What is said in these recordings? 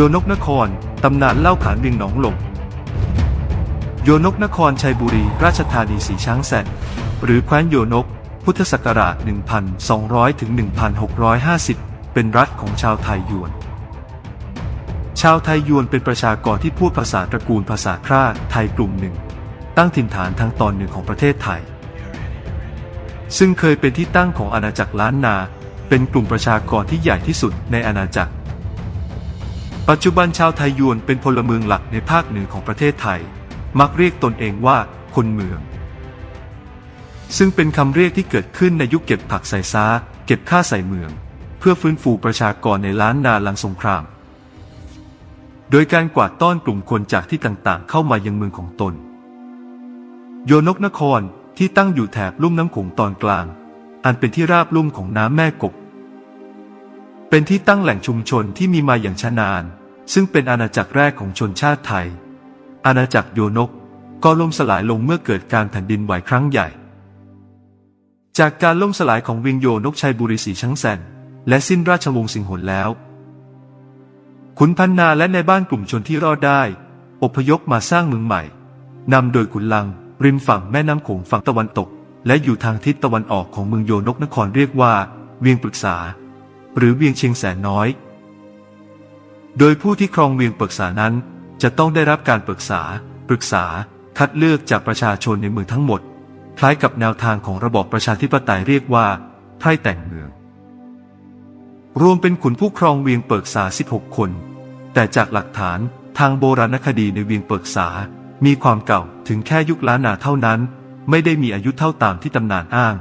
โยนกนคร ตำนานเล่าขานเวียงหนองหลงโยนกนครชัยบุรี ราชธานีสีช้างแสนหรือแคว้นโยนก พุทธศักราช 1200 ถึง 1650 เป็นรัฐของชาวไทยยวน ชาวไทยยวนเป็นประชากรที่พูดภาษาตระกูลภาษาคร่าไทยกลุ่มหนึ่ง ตั้งถิ่นฐานทางตอนเหนือของประเทศไทย ซึ่งเคยเป็นที่ตั้งของอาณาจักรล้านนา เป็นกลุ่มประชากรที่ใหญ่ที่สุดในอาณาจักร ปัจจุบันชาวไทยยวนเป็นพลเมืองหลักในภาคเหนือของประเทศไทย มักเรียกตนเองว่าคนเมือง ซึ่งเป็นคำเรียกที่เกิดขึ้นในยุคเก็บผักใส่ซ้า เก็บข้าใส่เมือง เพื่อฟื้นฟูประชากรในล้านนาหลังสงคราม โดยการกวาดต้อนกลุ่มคนจากที่ต่างๆ เข้ามายังเมืองของตน โยนกนครที่ตั้งอยู่แถบลุ่มน้ำโขงตอนกลาง อันเป็นที่ราบลุ่มของน้ำแม่กบเป็นที่ตั้งแหล่งชุมชนที่มีมาอย่างช้านาน ซึ่งเป็นอาณาจักรแรกของชนชาติไทย อาณาจักรโยนกก็ล่มสลายลงเมื่อเกิดการแผ่นดินไหวครั้งใหญ่ จากการล่มสลายของวิงโยนกชัยบุรีสีช้งแสนและสิ้นราชวงศ์สิงหนแล้ว ขุนพันนาและในบ้านกลุ่มชนที่รอดได้ อพยพมาสร้างเมืองใหม่ นำโดยขุนลัง ริมฝั่งแม่น้ำโขงฝั่งตะวันตก และอยู่ทางทิศตะวันออกของเมืองโยนกนครเรียกว่า เวียงปรึกษา หรือเวียงเชียงแสนน้อย โดยผู้ที่ครองเวียงปรึกษานั้น จะต้องได้รับการปรึกษา ปรึกษา คัดเลือกจากประชาชนในเมืองทั้งหมด คล้ายกับแนวทางของระบอบประชาธิปไตยเรียกว่าไพร่แต่งเมือง รวมเป็นขุนผู้ครองเวียงเปิกษา 16 คน แต่จากหลักฐานทางโบราณคดีในเวียงเปิกษา มีความเก่าถึงแค่ยุคล้านนาเท่านั้น ไม่ได้มีอายุเท่าตามที่ตำนานอ้าง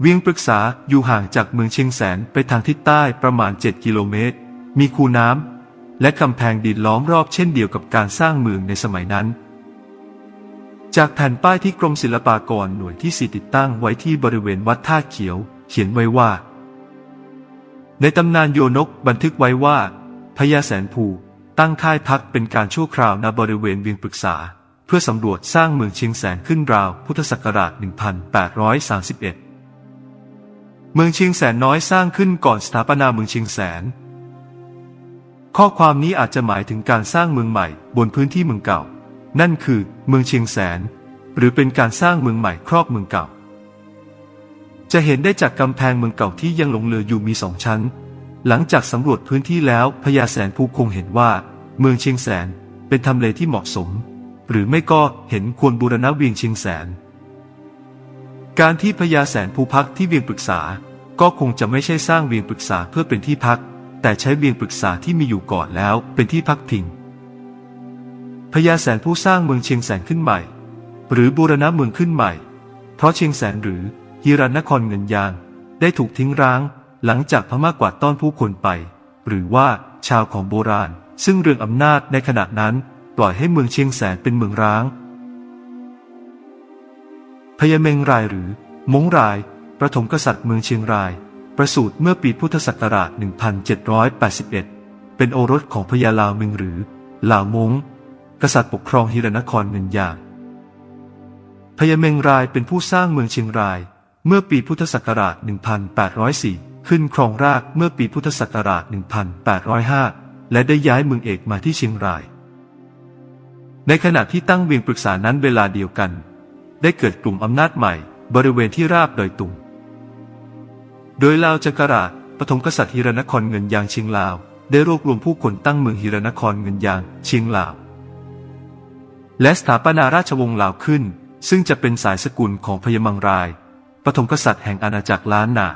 เวียงปรึกษาอยู่ห่างจากเมืองเชียงแสนไปทางทิศใต้ประมาณ 7 กิโลเมตร มีคูน้ำและกำแพงดินล้อมรอบเช่นเดียวกับการสร้างเมืองในสมัยนั้น จากแผ่นป้ายที่กรมศิลปากรหน่วยที่สี่ติดตั้งไว้ที่บริเวณวัดท่าเขียว เขียนไว้ว่า ในตำนานโยนกบันทึกไว้ว่าพญาแสนภูตั้งค่ายพักเป็นการชั่วคราวณบริเวณเวียงปรึกษา เพื่อสำรวจสร้างเมืองเชียงแสนขึ้นราวพุทธศักราช 1831 เมืองเชียงแสนน้อยสร้างขึ้นก่อนสถาปนาเมืองเชียงแสน ข้อความนี้อาจจะหมายถึงการสร้างเมืองใหม่บนพื้นที่เมืองเก่า นั่นคือเมืองเชียงแสน หรือเป็นการสร้างเมืองใหม่ครอบเมืองเก่า จะเห็นได้จากกำแพงเมืองเก่าที่ยังหลงเหลืออยู่มีสองชั้น หลังจากสำรวจพื้นที่แล้วพญาแสนภูคงเห็นว่า เมืองเชียงแสนเป็นทำเลที่เหมาะสม หรือไม่ก็เห็นควรบูรณะเวียงเชียงแสน การที่พญาแสนภูพักที่เวียงปรึกษา ก็คงจะไม่ใช่สร้างเวียงปรึกษาเพื่อเป็นที่พัก แต่ใช้เวียงปรึกษาที่มีอยู่ก่อนแล้วเป็นที่พักพิงพญาแสนผู้สร้างเมืองเชียงแสนขึ้นใหม่ หรือบูรณะเมืองขึ้นใหม่ เพราะเชียงแสนหรือฮิรันนครเงินยาง ได้ถูกทิ้งร้าง หลังจากพม่ากวาดต้อนผู้คนไป หรือว่าชาวของโบราณ ซึ่งเรื่องอำนาจในขณะนั้นปล่อยให้เมืองเชียงแสนเป็นเมืองร้าง พญาเมงรายหรือมงรายประถมกษัตริย์เมืองเชียงราย ประสูติเมื่อปีพุทธศักราช 1781 เป็นโอรสของพญาลาวเมงหรือลาวมงกษัตริย์ปกครองฮิรนครเงินยางพญาเมงรายเป็นผู้สร้างเมืองเชียงราย เมื่อปีพุทธศักราช 1804 ขึ้นครองรากเมื่อปีพุทธศักราช 1805 และได้ย้ายเมืองเอกมาที่เชียงราย ในขณะที่ตั้งเวียงปรึกษานั้นเวลาเดียวกัน ได้เกิดกลุ่มอำนาจใหม่ บริเวณที่ราบดอยตุง โดยลาวจักราชปฐมกษัตริย์ฮิรนครเงินยางเชียงลาว ได้รวบรวมผู้คนตั้งเมืองฮิรนครเงินยางเชียงลาว และสถาปนาราชวงศ์ลาวขึ้น ซึ่งจะเป็นสายสกุลของพญมังราย ปฐมกษัตริย์แห่งอาณาจักรล้านนา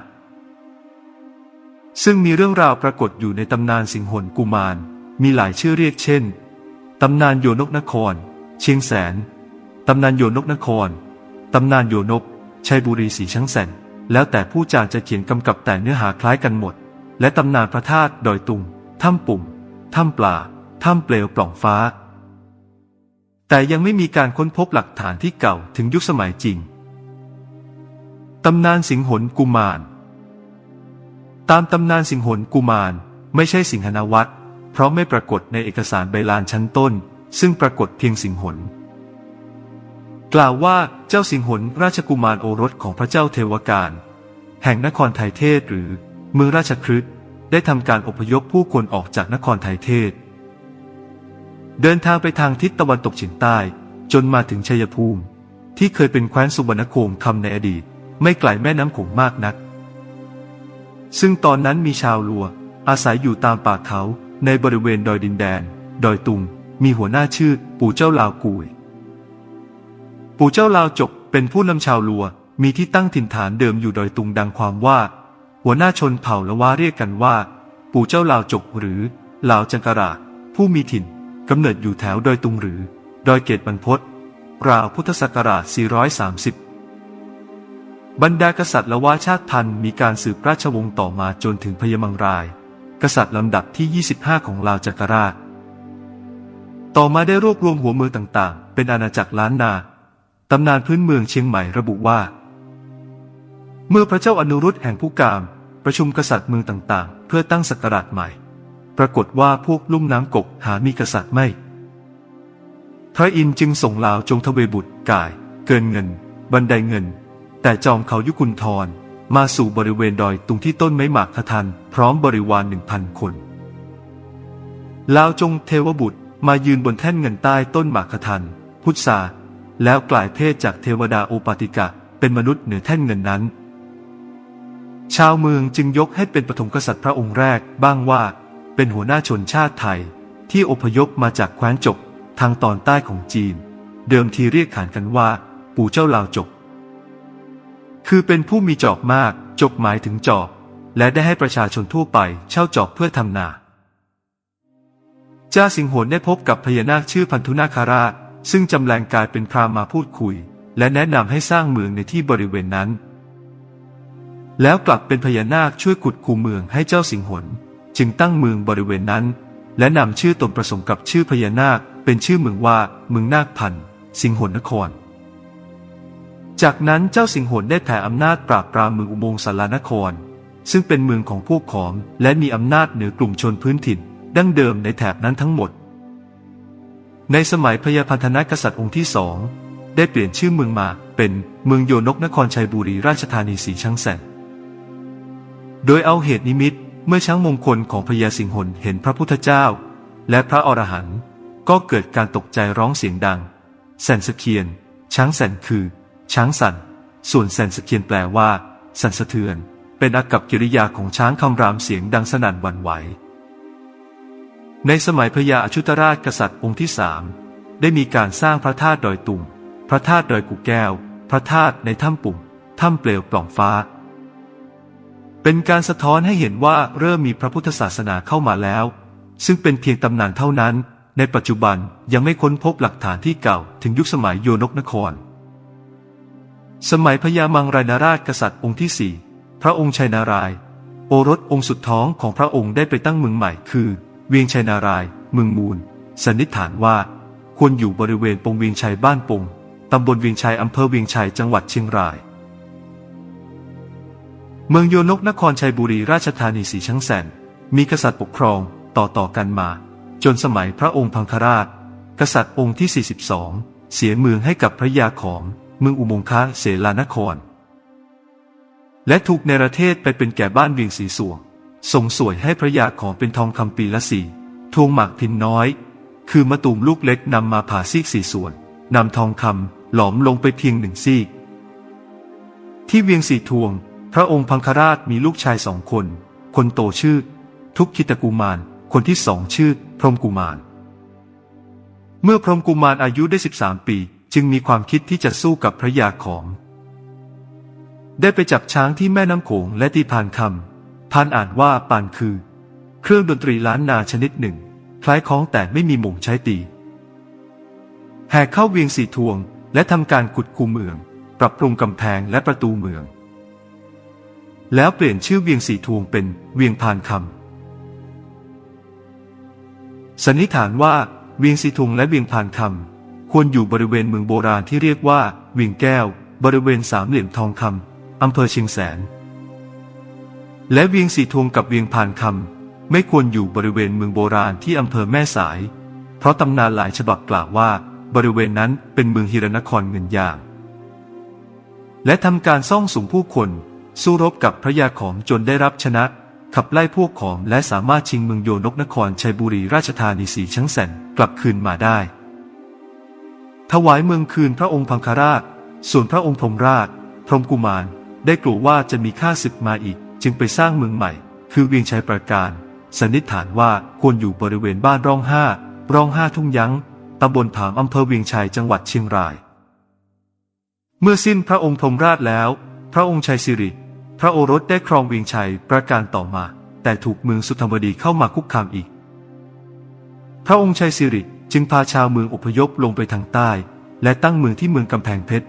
ซึ่งมีเรื่องราวปรากฏอยู่ในตำนานสิงหนกุมาร มีหลายชื่อเรียกเช่น ตำนานโยนกนคร เชียงแสน ตำนานโยนกนคร ตำนานโยนก ชัยบุรีสีช้างแสน แล้วแต่ผู้จาจะเขียนกำกับแต่เนื้อหาคล้ายกันหมด และตำนานพระธาตุดอยตุง ถ้ำปุ่ม ถ้ำปลา ถ้ำเปลวปล่องฟ้า แต่ยังไม่มีการค้นพบหลักฐานที่เก่าถึงยุคสมัยจริง ตำนานสิงหนกุมาร ตามตำนานสิงหนกุมารไม่ใช่สิงหนวัตรเพราะไม่ปรากฏในเอกสารใบลานชั้นต้น ซึ่งปรากฏเพียงสิงหน กล่าวว่าเจ้าสิงหนราชกุมารโอรสของพระเจ้าเทวการ แห่งนครไทยเทศหรือเมืองราชครึกได้ทำการอพยพผู้คนออกจากนครไทยเทศ เดินทางไปทางทิศตะวันตกเฉียงใต้ จนมาถึงชัยภูมิ ที่เคยเป็นแคว้นสุวรรณโคมคำในอดีต ไม่ไกลแม่น้ำโขงมากนัก ซึ่งตอนนั้นมีชาวลัว อาศัยอยู่ตามป่าเขาในบริเวณดอยดินแดน ดอยตุง มีหัวหน้าชื่อปู่เจ้าลาวกุย ปู่เจ้าลาวจกเป็นผู้นำชาวลัว มีที่ตั้งถิ่นฐานเดิมอยู่ดอยตุงดังความว่า หัวหน้าชนเผ่าละวาเรียกกันว่า ปู่เจ้าลาวจกหรือลาวจังกราผู้มีถิ่นกำเนิดอยู่แถวดอยตุงหรือ ดอยเกตบรรพตราวพุทธศักราช 430 บรรดากษัตริย์ละวาชาติพันธุ์มีการสืบราชวงศ์ต่อมาจนถึงพยมังราย กษัตริย์ลำดับที่ 25 ของลาวจักรราช ต่อมาได้รวบรวมหัวเมืองต่างๆ เป็นอาณาจักรล้านนา ตำนานพื้นเมืองเชียงใหม่ระบุว่า เมื่อพระเจ้าอนุรุตแห่งผู้กาม ประชุมกษัตริย์เมืองต่างๆ เพื่อตั้งศักราชใหม่ ปรากฏว่าพวกลุ่มน้ำกกหามีกษัตริย์ไม่ พระอินทร์จึงส่งลาวจงทเวบุตรกาย เกินเงิน บันไดเงิน แต่จอมเขายุคุนทรมาสู่บริเวณดอยตุงที่ต้นไม้หมากขทัน พร้อมบริวารหนึ่งพันคนลาวจงเทวบุตรมายืนบนแท่นเงินใต้ต้นหมากขทัน พุทธา แล้วกลายเพศจากเทวดาโอปาติกะ เป็นมนุษย์เหนือแท่นเงินนั้น ชาวเมืองจึงยกให้เป็นปฐมกษัตริย์พระองค์แรกบ้างว่า เป็นหัวหน้าชนชาติไทย ที่อพยพมาจากแคว้นจกทางตอนใต้ของจีน เดิมทีเรียกขานกันว่า ปู่เจ้าลาวจก คือเป็นผู้มีจอบมากจกหมายถึงจอบ และได้ให้ประชาชนทั่วไปเช่าจอบเพื่อทำนาจ้าสิงห์โหนได้พบกับพญานาคชื่อพันธุนาคาราช ซึ่งจำแรงกายเป็นพรามมาพูดคุย และแนะนำให้สร้างเมืองในที่บริเวณนั้น แล้วกลับเป็นพญานาคช่วยขุดคูเมืองให้เจ้าสิงห์หนจึงตั้งเมืองบริเวณนั้น และนำชื่อตนผสมกับชื่อพญานาค เป็นชื่อเมืองว่าเมืองนาคพันธ์สิงห์นนคร จากนั้นเจ้าสิงห์หนได้แผ่อำนาจปราบปรามเมืองอุโมงค์สารานคร ซึ่งเป็นเมืองของพวกขอมและมีอำนาจเหนือกลุ่มชนพื้นถิ่นดั้งเดิมในแถบนั้นทั้งหมด ในสมัยพญาพันธนกษัตริย์องค์ที่สองได้เปลี่ยนชื่อเมืองมาเป็นเมืองโยนกนครชัยบุรีราชธานีสีช้างแสนโดยเอาเหตุนิมิตเมื่อช้างมงคลของพญาสิงหนเห็นพระพุทธเจ้า และพระอรหันต์ก็เกิดการตกใจร้องเสียงดังแสนสะเคียน ช้างแสนคือ ช้างสันส่วนแสนสะเคียนแปลว่าสันสะเทือน เป็นอากับกิริยาของช้างคำรามเสียงดังสนั่นหวั่นไหว ในสมัยพญาอชุตราชกษัตริย์องค์ที่สามได้มีการสร้างพระธาตุดอยตุงพระธาตุดอยกุแก้ว พระธาตุในถ้ำปุ่มถ้ำเปลวปล่องฟ้า เป็นการสะท้อนให้เห็นว่าเริ่มมีพระพุทธศาสนาเข้ามาแล้ว ซึ่งเป็นเพียงตำนานเท่านั้น ในปัจจุบันยังไม่ค้นพบหลักฐานที่เก่าถึงยุคสมัยโยนกนคร สมัยพญามังรายนราชกษัตริย์องค์ที่สี่พระองค์ชัยนาราย โอรสองค์สุดท้องของพระองค์ได้ไปตั้งเมืองใหม่คือ เวียงชัยนารายเมืองมูล สันนิษฐานว่า ควรอยู่บริเวณปงเวียงชัยบ้านปงตำบลเวียงชัยอำเภอเวียงชัยจังหวัดเชียงราย เมืองโยนกนครชัยบุรีราชธานีสีช้างแสน มีกษัตริย์ปกครองต่อต่อกันมา จนสมัยพระองค์พังคราช กษัตริย์องค์ที่ 42 เสียเมืองให้กับพระยาขอมเมืองอุโมงคะเสลานคร และถูกในประเทศไปเป็นแก่บ้านเวียงสีสวง ส่งสวยให้พระยาขอมเป็นทองคำปีละสี่ทวงหมากพินน้อย คือมะตูมลูกเล็กนำมาผ่าซีกสี่ส่วนนำทองคำหลอมลงไปเพียงหนึ่งซีก ที่เวียงสีทวง พระองค์พังคราชมีลูกชายสองคน คนโตชื่อ ทุกขิตกุมาร คนที่สองชื่อ พรหมกุมาร เมื่อพรหมกุมารอายุได้ 13 ปี จึงมีความคิดที่จะสู้กับพระยาขอมได้ไปจับช้างที่แม่น้ำโขงและตีพานคำ พานอ่านว่าปานคือ เครื่องดนตรีล้านนาชนิดหนึ่ง คล้ายของแต่ไม่มีหม่งใช้ตี แห่เข้าเวียงสีทวง และทำการขุดคูเมือง ปรับปรุงกำแพงและประตูเมือง แล้วเปลี่ยนชื่อเวียงสีทวงเป็นเวียงพานคำสันนิษฐานว่าเวียงสีทวงและเวียงพานคำควรอยู่บริเวณเมืองโบราณที่เรียกว่าเวียงแก้ว บริเวณสามเหลี่ยมทองคำอำเภอเชียงแสน และเวียงสีทวงกับเวียงพานคำไม่ควรอยู่บริเวณเมืองโบราณที่อำเภอแม่สาย เพราะตำนานหลายฉบับกล่าวว่า บริเวณนั้นเป็นเมืองฮิรนครเงินยาง และทำการซ่องสุมผู้คน สู้รบกับพระยาขอมจนได้รับชนะ ขับไล่พวกของและสามารถชิงเมืองโยนกนครชัยบุรีราชธานีสีชั้งแสนกลับคืนมาได้ ถวายเมืองคืนพระองค์พังคราช ส่วนพระองค์พรมราช พรมกุมารได้กลัวว่าจะมีข้าศึกมาอีก จึงไปสร้างเมืองใหม่ คือเวียงชัยประการ สันนิษฐานว่าควรอยู่บริเวณบ้านร่องห้าร่องห้าทุ่งยั้งตำบลผามอำเภอเวียงชัยจังหวัดเชียงราย เมื่อสิ้นพระองค์พรมราชแล้ว พระองค์ชัยสิริ พระโอรสได้ครองเวียงชัยประการต่อมา แต่ถูกเมืองสุธรรมดีเข้ามาคุกคามอีก พระองค์ชัยสิริจึงพาชาวเมืองอพยพลงไปทางใต้ และตั้งเมืองที่เมืองกำแพงเพชร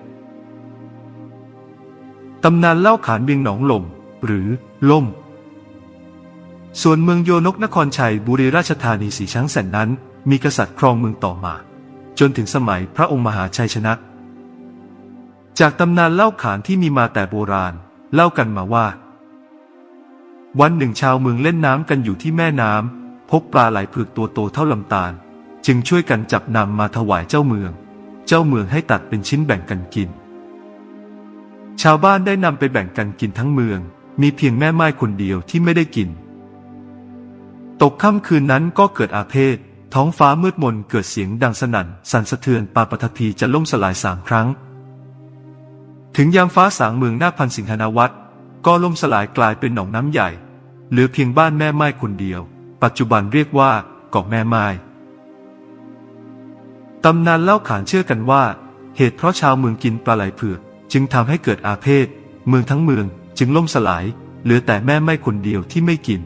ตำนานเล่าขานเวียงหนองลม หรือ ล่ม ส่วนเมืองโยนกนครชัยบุรีราชธานีสีช้างแสนนั้น มีกษัตริย์ครองเมืองต่อมา จนถึงสมัยพระองค์มหาชัยชนะ จากตำนานเล่าขานที่มีมาแต่โบราณ เล่ากันมาว่า วันหนึ่งชาวเมืองเล่นน้ำกันอยู่ที่แม่น้ำพบปลาไหลเผือกตัวโตเท่าลำตาล จึงช่วยกันจับนำมาถวายเจ้าเมือง เจ้าเมืองให้ตัดเป็นชิ้นแบ่งกันกินชาวบ้านได้นำไปแบ่งกันกินทั้งเมือง มีเพียงแม่ไม้คนเดียวที่ไม่ได้กิน ตกค่ำคืนนั้นก็เกิดอาเพศ ท้องฟ้ามืดมนเกิดเสียงดังสนั่น สั่นสะเทือนปาปฐพีจะล่มสลายสามครั้ง ถึงยามฟ้าสางเมืองนาพันสิงหนาวัตก็ล่มสลายกลายเป็นหนองน้ำใหญ่ เหลือเพียงบ้านแม่ไม้คนเดียว ปัจจุบันเรียกว่าเกาะแม่ไม้ตำนานเล่าขานเชื่อกันว่า เหตุเพราะชาวเมืองกินปลาไหลเผือกจึงทำให้เกิดอาเพศ เมืองทั้งเมือง จึงล่มสลาย เหลือแต่แม่ไม้คนเดียวที่ไม่กิน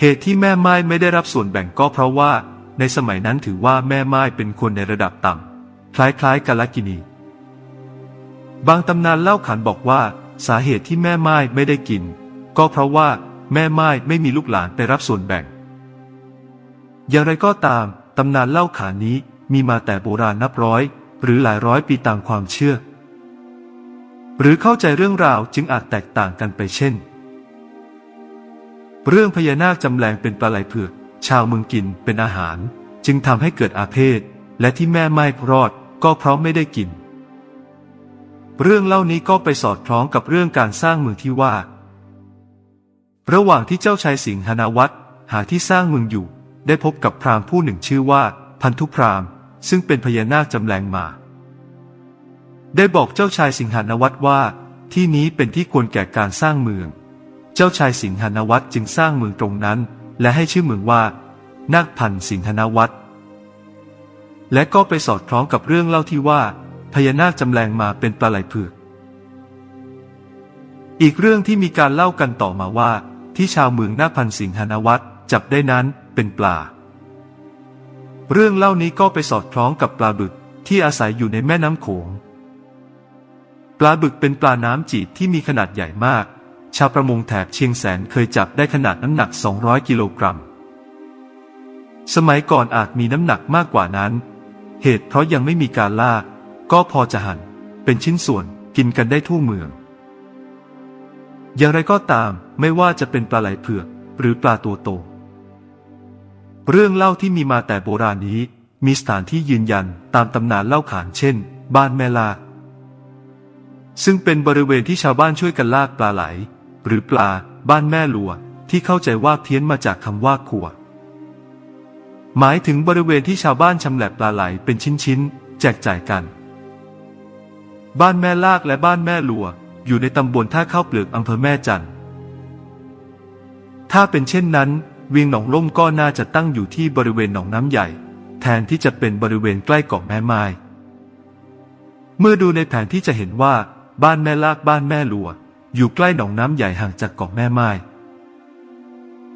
เหตุที่แม่ไม้ไม่ได้รับส่วนแบ่งก็เพราะว่า ในสมัยนั้นถือว่าแม่ไม้เป็นคนในระดับต่ำคล้ายๆกาลกินี บางตำนานเล่าขานบอกว่า สาเหตุที่แม่ไม้ไม่ได้กิน ก็เพราะว่าแม่ไม้ไม่มีลูกหลานไปรับส่วนแบ่ง อย่างไรก็ตามตำนานเล่าขานนี้มีมาแต่โบราณนับร้อย หรือหลายร้อยปีตามความเชื่อ หรือเข้าใจเรื่องราวจึงอาจแตกต่างกันไปเช่น เรื่องพญานาคจำแรงเป็นปลาไหลเผือกชาวเมืองกินเป็นอาหาร จึงทำให้เกิดอาเพศ และที่แม่ไม้รอดก็เพราะไม่ได้กิน เรื่องเล่านี้ก็ไปสอดคล้องกับเรื่องการสร้างเมืองที่ว่า ระหว่างที่เจ้าชายสิงหนาวัตรหาที่สร้างเมืองอยู่ ได้พบกับพราหมณ์ผู้หนึ่งชื่อว่า พันธุพราหมณ์ ซึ่งเป็นพญานาคจำแรงมา ได้บอกเจ้าชายสิงหานวัตว่า ที่นี้เป็นที่ควรแก่การสร้างเมือง เจ้าชายสิงหานวัตจึงสร้างเมืองตรงนั้น และให้ชื่อเมืองว่า นาคพันธ์สิงหนวัตและก็ไปสอดคล้องกับเรื่องเล่าที่ว่าพญานาคจำแรงมาเป็นปลาไหลเผือก อีกเรื่องที่มีการเล่ากันต่อมาว่า ที่ชาวเมืองนาคพันธ์สิงหนวัตจับได้นั้นเป็นปลา เรื่องเล่านี้ก็ไปสอดคล้องกับปลาบึกที่อาศัยอยู่ในแม่น้ำโขง ปลาบึกเป็นปลาน้ำจืดที่มีขนาดใหญ่มาก ชาวประมงแถบเชียงแสนเคยจับได้ขนาดน้ำหนัก 200 กิโลกรัม สมัยก่อนอาจมีน้ำหนักมากกว่านั้น เหตุเพราะยังไม่มีการล่าก็พอจะหั่น เป็นชิ้นส่วนกินกันได้ทั่วเมือง อย่างไรก็ตามไม่ว่าจะเป็นปลาไหลเผือกหรือปลาตัวโต เรื่องเล่าที่มีมาแต่โบราณนี้ มีสถานที่ยืนยันตามตำนานเล่าขานเช่น บ้านแม่ลา ซึ่งเป็นบริเวณที่ชาวบ้านช่วยกันลากปลาไหล หรือปลาบ้านแม่ลัว ที่เข้าใจว่าเพี้ยนมาจากคำว่าขัว หมายถึงบริเวณที่ชาวบ้านชำแหละปลาไหลเป็นชิ้นๆ แจกจ่ายกัน บ้านแม่ลากและบ้านแม่ลัว อยู่ในตำบลท่าข้าวเปลือกอำเภอแม่จันทร์ถ้าเป็นเช่นนั้นเวียงหนองล่มก็น่าจะตั้งอยู่ที่บริเวณหนองน้ำใหญ่ แทนที่จะเป็นบริเวณใกล้เกาะแม่ไม้เมื่อดูในแผนที่จะเห็นว่า บ้านแม่ลากบ้านแม่ลัว อยู่ใกล้หนองน้ำใหญ่ห่างจากเกาะแม่ไม้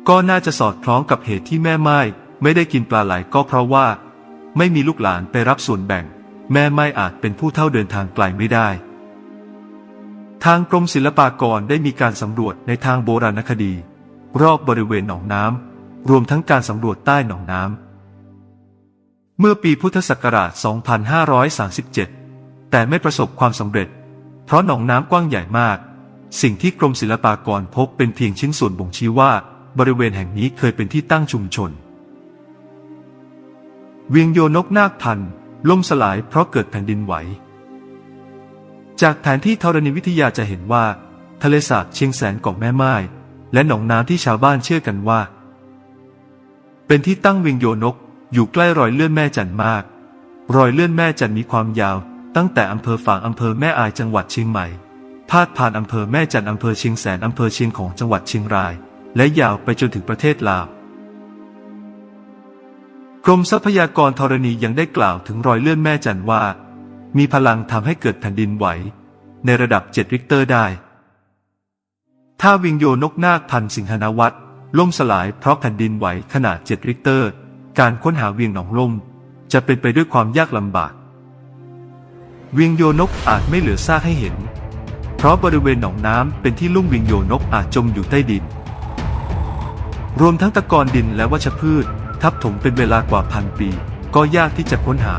ก็น่าจะสอดคล้องกับเหตุที่แม่ไม้ไม่ได้กินปลาไหลก็เพราะว่า ไม่มีลูกหลานไปรับส่วนแบ่ง แม่ไม้อาจเป็นผู้เท่าเดินทางไกลไม่ได้ ทางกรมศิลปากรได้มีการสำรวจในทางโบราณคดี รอบบริเวณหนองน้ำรวมทั้งการสำรวจใต้หนองน้ำเมื่อปีพุทธศักราช 2537 แต่ไม่ประสบความสำเร็จ เพราะหนองน้ำกว้างใหญ่มาก สิ่งที่กรมศิลปากรพบเป็นเพียงชิ้นส่วนบ่งชี้ว่า บริเวณแห่งนี้เคยเป็นที่ตั้งชุมชน เวียงโยนกนาคพันล่มสลายเพราะเกิดแผ่นดินไหว จากแผนที่ธรณีวิทยาจะเห็นว่า ทะเลสาบเชียงแสนเกาะแม่ไม้และหนองน้ำที่ชาวบ้านเชื่อกันว่า เป็นที่ตั้งเวียงโยนกอยู่ใกล้รอยเลื่อนแม่จันมาก รอยเลื่อนแม่จันมีความยาว ตั้งแต่อำเภอฝางอำเภอแม่อายจังหวัดเชียงใหม่ พาดผ่านอำเภอแม่จันอำเภอเชียงแสนอำเภอเชียงของจังหวัดเชียงราย และยาวไปจนถึงประเทศลาว กรมทรัพยากรธรณียังได้กล่าวถึงรอยเลื่อนแม่จันว่า มีพลังทำให้เกิดแผ่นดินไหว ในระดับ7ริกเตอร์ได้ ถ้าวิงโยนกนาคพันสิงหนวัตรล่มสลายเพราะแผ่นดินไหวขนาด7ริกเตอร์ การค้นหาเวียงหนองล่มจะเป็นไปด้วยความยากลำบาก เวียงโยนกอาจไม่เหลือซากให้เห็น เพราะบริเวณหนองน้ำเป็นที่ลุ่มเวียงโยนกอาจจมอยู่ใต้ดิน รวมทั้งตะกอนดินและวัชพืช ทับถมเป็นเวลากว่าพันปี ก็ยากที่จะค้นหา